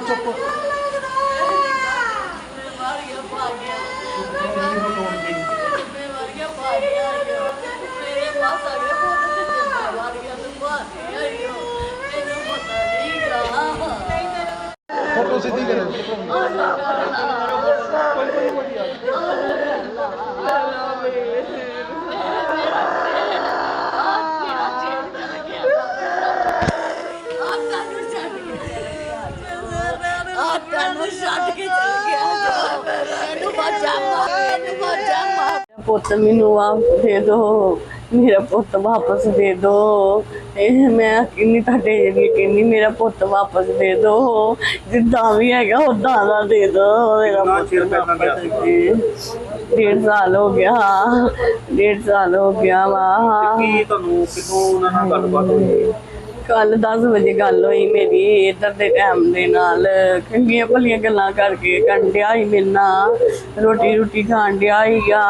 ਬੜਾ ਚੁੱਪ। ਫੋਟੋ ਸਿੱਧੀ ਕਰੋ। ਪੁੱਤ ਮੈਨੂੰ ਵਾਪਸ ਦੇ ਦੋ ਮੇਰਾ ਪੁੱਤ ਵਾਪਸ ਦੇ ਦੋ। ਇਹ ਮੈਂ ਕਿੰਨੀ ਤੁਹਾਡੇ ਜਿਹੜੀ ਕਿੰਨੀ ਮੇਰਾ ਪੁੱਤ ਵਾਪਸ ਦੇ ਦੋ। ਜਿੱਦਾਂ ਵੀ ਹੈਗਾ ਉਦਾਂ ਦਾ ਦੇ ਦੋ। ਮੇਰਾ ਪੁੱਤ ਵਾਪਸ ਦੇ ਡੇਢ ਸਾਲ ਹੋ ਗਿਆ। ਡੇਢ ਸਾਲ ਹੋ ਗਿਆ ਵਾ। ਕੀ ਤੁਹਾਨੂੰ ਕਿਦੋਂ ਉਹਨਾਂ ਨਾਲ ਗੱਲਬਾਤ ਹੋਈ? ਕੱਲ 10 ਵਜੇ ਗੱਲ ਹੋਈ ਮੇਰੀ ਇੱਧਰ ਦੇ ਟਾਈਮ ਦੇ ਨਾਲ। ਚੰਗੀਆਂ ਭਲੀਆਂ ਗੱਲਾਂ ਕਰਕੇ ਕੰਡਿਆ ਹੀ ਮਿਲਣਾ ਰੋਟੀ ਰੋਟੀ ਖਾਣ ਡਿਆ ਹੀਗਾ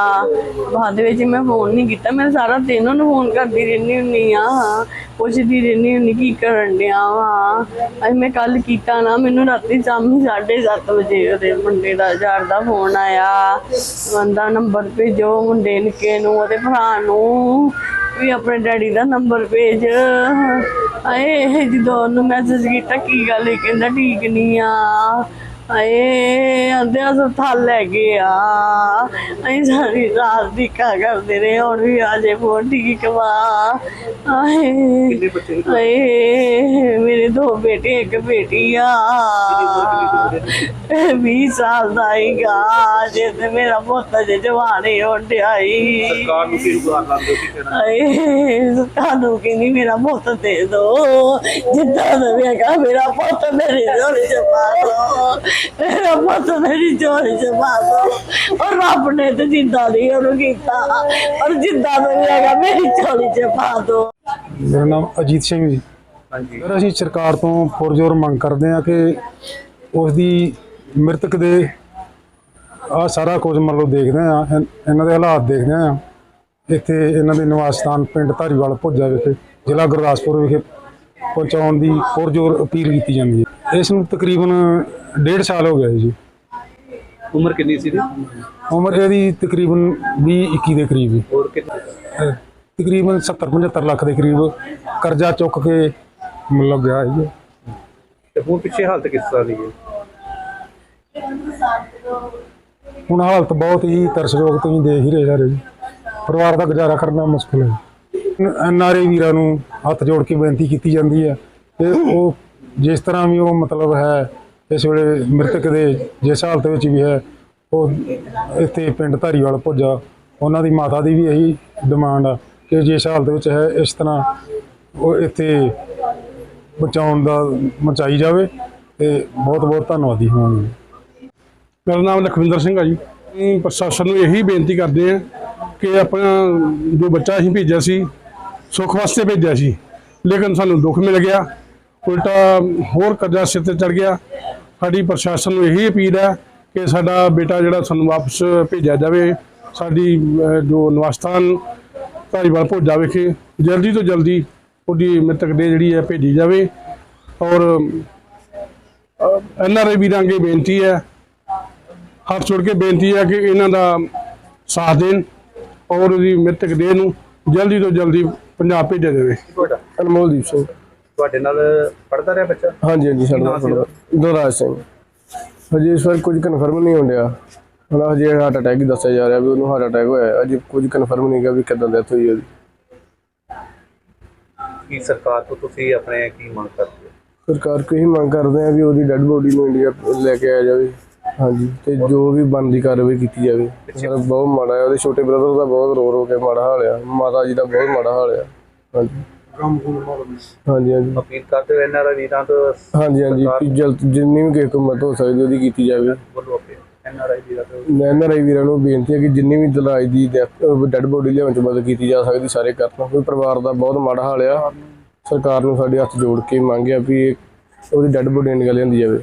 ਬਾਅਦ ਵਿੱਚ ਮੈਂ ਫੋਨ ਨਹੀਂ ਕੀਤਾ। ਮੈਂ ਸਾਰਾ ਦਿਨ ਉਹਨੂੰ ਫੋਨ ਕਰਦੀ ਰਹਿੰਦੀ ਹੁੰਨੀ ਆ। ਪੁੱਛਦੀ ਰਹਿੰਦੀ ਹੁੰਨੀ ਕੀ ਕਰਨ ਡਿਆ ਵਾ। ਅੱਜ ਮੈਂ ਕੱਲ ਕੀਤਾ ਨਾ, ਮੈਨੂੰ ਰਾਤੀ ਸ਼ਾਮੀ 7:30 ਵਜੇ ਉਹਦੇ ਮੁੰਡੇ ਦਾ, ਯਾਰ ਦਾ ਫੋਨ ਆਇਆ। ਬੰਦਾ ਨੰਬਰ ਭੇਜੋ ਮੁੰਡੇ ਨਿੱਕੇ ਨੂੰ, ਉਹਦੇ ਭਰਾ ਨੂੰ। ਵੀ ਆਪਣੇ ਡੈਡੀ ਦਾ ਨੰਬਰ ਭੇਜ। ਆਏ ਜਦੋਂ ਉਹਨੂੰ ਮੈਸੇਜ ਕੀਤਾ, ਕੀ ਗੱਲ ਹੈ ਕਹਿੰਦਾ, ਠੀਕ ਨਹੀਂ ਆ। ਆਏ ਆਂਦੇ ਹਸਪਤਾਲ ਲੈ ਗਏ ਆ। ਅਸੀਂ ਸਾਰੀ ਰਾਤ ਦੀ ਕਾ ਕਰਦੇ ਰਹੇ ਹੁਣ ਵੀ ਆ ਜੇ ਫੋਨ ਠੀਕ ਵਾ ਆਏ ਮੇਰੇ ਦੋ ਬੇਟੇ ਇੱਕ ਬੇਟੀ ਆ। 20 ਸਾਲ ਦਾ ਹੀਗਾ ਜੇ ਤੇ ਮੇਰਾ ਪੁੱਤ ਜੇ ਜਵਾਨੇ ਹੁੰਦਿਆਈ ਸਰਕਾਰ ਨੂੰ ਕੀ ਹੋ ਕਹਿੰਦੀ ਮੇਰਾ ਪੁੱਤ ਦੇ ਦੋ। ਜਿੱਦਾਂ ਦਾ ਵੀ ਹੈਗਾ ਮੇਰਾ ਪੁੱਤ ਮੇਰੀ ਝੋਲੀ ਚ ਪਾ ਦੋ। ਮੇਰਾ ਪੁੱਤ ਮੇਰੀ ਪਾ ਦੋ। ਔਰ ਰੱਬ ਨੇ ਤੇ ਜਿੱਦਾਂ ਦੀ ਉਹਨੂੰ ਕੀਤਾ। ਔਰ ਜਿੱਦਾਂ ਵੀ ਹੈਗਾ ਮੇਰੀ ਝੋਲੀ ਚ ਪਾ ਦੋ। ਮੇਰਾ ਨਾਮ ਅਜੀਤ ਸਿੰਘ ਜੀ। ਹਾਂਜੀ। ਸਰ ਅਸੀਂ ਸਰਕਾਰ ਤੋਂ ਪੁਰਜ਼ੋਰ ਮੰਗ ਕਰਦੇ ਹਾਂ ਕਿ ਉਸ ਦੀ ਮ੍ਰਿਤਕ ਦੇ ਆ ਸਾਰਾ ਕੁਝ ਮਤਲਬ ਦੇਖਦੇ ਆ ਇਹਨਾਂ ਦੇ ਹਾਲਾਤ ਦੇਖਦੇ ਆ ਇੱਥੇ ਇਹਨਾਂ ਦੇ ਨਿਵਾਸ ਸਥਾਨ ਪਿੰਡ ਧਾਰੀਵਾਲ ਭੁੱਜਾ ਵਿਖੇ ਜ਼ਿਲ੍ਹਾ ਗੁਰਦਾਸਪੁਰ ਵਿਖੇ ਪਹੁੰਚਾਉਣ ਦੀ ਪੁਰਜ਼ੋਰ ਅਪੀਲ ਕੀਤੀ ਜਾਂਦੀ ਹੈ। ਇਸ ਨੂੰ ਤਕਰੀਬਨ ਡੇਢ ਸਾਲ ਹੋ ਗਿਆ ਜੀ। ਉਮਰ ਕਿੰਨੀ ਸੀ ਦੀ ਉਮਰ ਇਹਦੀ ਤਕਰੀਬਨ 20 21 ਦੇ ਕਰੀਬ ਹੈ ਹੋਰ ਕਿੰਨੇ? ਤਕਰੀਬਨ 70 75 ਲੱਖ ਦੇ ਕਰੀਬ ਕਰਜ਼ਾ ਚੁੱਕ ਕੇ ਮਤਲਬ ਗਿਆ ਜੀ। ਤੇ ਹੁਣ ਪਿੱਛੇ ਹਾਲਤ ਕਿਸ ਤਰ੍ਹਾਂ ਦੀ ਹੈ? ਹੁਣ ਹਾਲਤ ਬਹੁਤ ਹੀ ਤਰਸਯੋਗ ਤੁਸੀਂ ਦੇਖ ਹੀ ਰਹੇ ਸਾਰੇ ਜੀ। ਪਰਿਵਾਰ ਦਾ ਗੁਜ਼ਾਰਾ ਕਰਨਾ ਮੁਸ਼ਕਲ ਹੈ। ਐਨਆਰਏ ਵੀਰਾਂ ਨੂੰ ਹੱਥ ਜੋੜ ਕੇ ਬੇਨਤੀ ਕੀਤੀ ਜਾਂਦੀ ਹੈ ਕਿ ਉਹ ਜਿਸ ਤਰ੍ਹਾਂ ਵੀ ਉਹ ਮਤਲਬ ਹੈ, ਇਸ ਵੇਲੇ ਮ੍ਰਿਤਕ ਦੇ ਜਿਸ ਹਾਲਤ ਵਿੱਚ ਵੀ ਹੈ, ਉਹ ਇੱਥੇ ਪਿੰਡ ਧਾਰੀਵਾਲ ਭੁੱਜਾ, ਉਹਨਾਂ ਦੀ ਮਾਤਾ ਦੀ ਵੀ ਇਹੀ ਡਿਮਾਂਡ ਆ ਕਿ ਜਿਸ ਹਾਲਤ ਵਿੱਚ ਹੈ, ਇਸ ਤਰ੍ਹਾਂ ਉਹ ਇੱਥੇ ਬਚਾਉਣ ਦਾ ਮਚਾਈ ਜਾਵੇ ਤੇ ਬਹੁਤ ਬਹੁਤ ਧੰਨਵਾਦੀ ਹੋਵਾਂਗੇ। ਮੇਰਾ ਨਾਮ ਲਖਵਿੰਦਰ ਸਿੰਘ ਆ ਜੀ। ਪ੍ਰਸ਼ਾਸਨ ਨੂੰ ਇਹੀ ਬੇਨਤੀ ਕਰਦੇ ਆ ਕਿ ਆਪਣਾ ਜੋ ਬੱਚਾ ਅਸੀਂ ਭੇਜਿਆ ਸੀ ਸੁੱਖ ਵਾਸਤੇ ਭੇਜਿਆ ਸੀ, ਲੇਕਿਨ ਸਾਨੂੰ ਦੁੱਖ ਮਿਲ ਗਿਆ। ਉਲਟਾ ਹੋਰ ਕਰਜ਼ਾ ਸਿਰ ਤੇ ਚੜ ਗਿਆ। ਸਾਡੀ ਪ੍ਰਸ਼ਾਸਨ ਨੂੰ ਇਹੀ ਅਪੀਲ ਹੈ ਕਿ ਸਾਡਾ ਬੇਟਾ ਜਿਹੜਾ ਸਾਨੂੰ ਵਾਪਸ ਭੇਜਿਆ ਜਾਵੇ, ਸਾਡੀ ਜੋ ਨਿਵਾਸਥਾਨ ਧਾਰੀਵਾਲ ਭੋਜਾ ਵਿਖੇ, ਜਲਦੀ ਤੋਂ ਜਲਦੀ ਉਹਦੀ ਮ੍ਰਿਤਕ ਦੇ ਜਿਹੜੀ ਹੈ ਭੇਜੀ ਜਾਵੇ। ਔਰ ਐਨ ਆਰ ਆਈ ਵੀਰਾਂ ਅੱਗੇ ਬੇਨਤੀ ਹੈ, ਹੱਥ ਜੋੜ ਕੇ ਬੇਨਤੀ ਹੈ ਕਿ ਇਹਨਾਂ ਦਾ ਸਾਥ ਦੇਣ ਔਰ ਉਹਦੀ ਮ੍ਰਿਤਕ ਦੇਹ ਨੂੰ ਜਲਦੀ ਤੋਂ ਜਲਦੀ ਪੰਜਾਬ ਭੇਜਿਆ ਜਾਵੇ। ਤੁਹਾਡਾ? ਅਨਮੋਲਦੀਪ ਸਿੰਘ। ਤੁਹਾਡੇ ਨਾਲ ਪੜਦਾ ਰਿਹਾ ਬੱਚਾ? ਹਾਂਜੀ ਹਾਂਜੀ ਸਾਡਾ ਉਹਦਾ? ਦੁਰਾਜ ਸਿੰਘ। ਹਜੇ ਇਸ ਵਾਰ ਕੁਝ ਕਨਫਰਮ ਨਹੀਂ ਹੁੰਦਿਆ ਹੁਣ ਹਜੇ ਹਾਰਟ ਅਟੈਕ ਹੀ ਦੱਸਿਆ ਜਾ ਰਿਹਾ ਵੀ ਉਹਨੂੰ ਹਾਰਟ ਅਟੈਕ ਹੋਇਆ। ਅਜੇ ਕੁਝ ਕਨਫਰਮ ਨਹੀਂ ਗਾ ਵੀ ਕਦੋਂ ਡੈਥ ਹੋਈ ਉਹਦੀ। ਕੀ ਸਰਕਾਰ ਤੋਂ ਤੁਸੀਂ ਆਪਣੇ ਕੀ ਮੰਗ ਕਰਦੇ ਹੋ? ਸਰਕਾਰ ਕੋਈ ਮੰਗ ਕਰਦੇ ਆ ਵੀ ਉਹਦੀ ਡੈੱਡ ਬੋਡੀ ਨੂੰ ਇੰਡੀਆ ਲੈ ਕੇ ਆਇਆ ਜਾਵੇ। ਹਾਂਜੀ ਤੇ ਜੋ ਵੀ ਬਣਦੀ ਕਾਰਵਾਈ ਕੀਤੀ ਜਾਵੇ। ਸਰ ਬਹੁਤ ਮਾੜਾ ਹੈ ਉਹਦੇ ਛੋਟੇ ਬ੍ਰਦਰ ਦਾ ਬਹੁਤ ਰੋ ਰੋ ਕੇ ਮਾੜਾ ਹਾਲ ਆ ਮਾਤਾ ਜੀ ਦਾ ਬਹੁਤ ਮਾੜਾ ਹਾਲ ਆ। ਹਾਂਜੀ। ਹਾਂਜੀ ਹਾਂਜੀ। ਅਪੀਲ ਕਰਦੇ ਹੋ ਐਨਆਰਆਈ ਵੀਰਾਂ ਤੋਂ। ਹਾਂਜੀ ਹਾਂਜੀ ਵੀ ਜਲਦ ਜਿੰਨੀ ਵੀ ਕਿਸੇ ਤੋਂ ਮਦਦ ਹੋ ਸਕਦੀ ਉਹਦੀ ਕੀਤੀ ਜਾਵੇ। ਵੱਲੋਂ ਅਪੀਲ ਐਨਆਰਆਈ ਵੀਰਾਂ ਨੂੰ ਬੇਨਤੀ ਹੈ ਕਿ ਜਿੰਨੀ ਵੀ ਦਲਾਈ ਦੀ ਡੈੱਡ ਬੋਡੀ ਲਿਆਉਣ ਚ ਮਦਦ ਕੀਤੀ ਜਾ ਸਕਦੀ ਸਾਰੇ ਕਰਨ ਕਿਉਂਕਿ ਪਰਿਵਾਰ ਦਾ ਬਹੁਤ ਮਾੜਾ ਹਾਲ ਆ ਸਰਕਾਰ ਨੂੰ ਸਾਡੇ ਹੱਥ ਜੋੜ ਕੇ ਮੰਗਿਆ ਵੀ ਉਹਦੀ ਡੈੱਡ ਬੋਡੀ ਨਿਕਲ ਜਾਂਦੀ ਜਾਵੇ।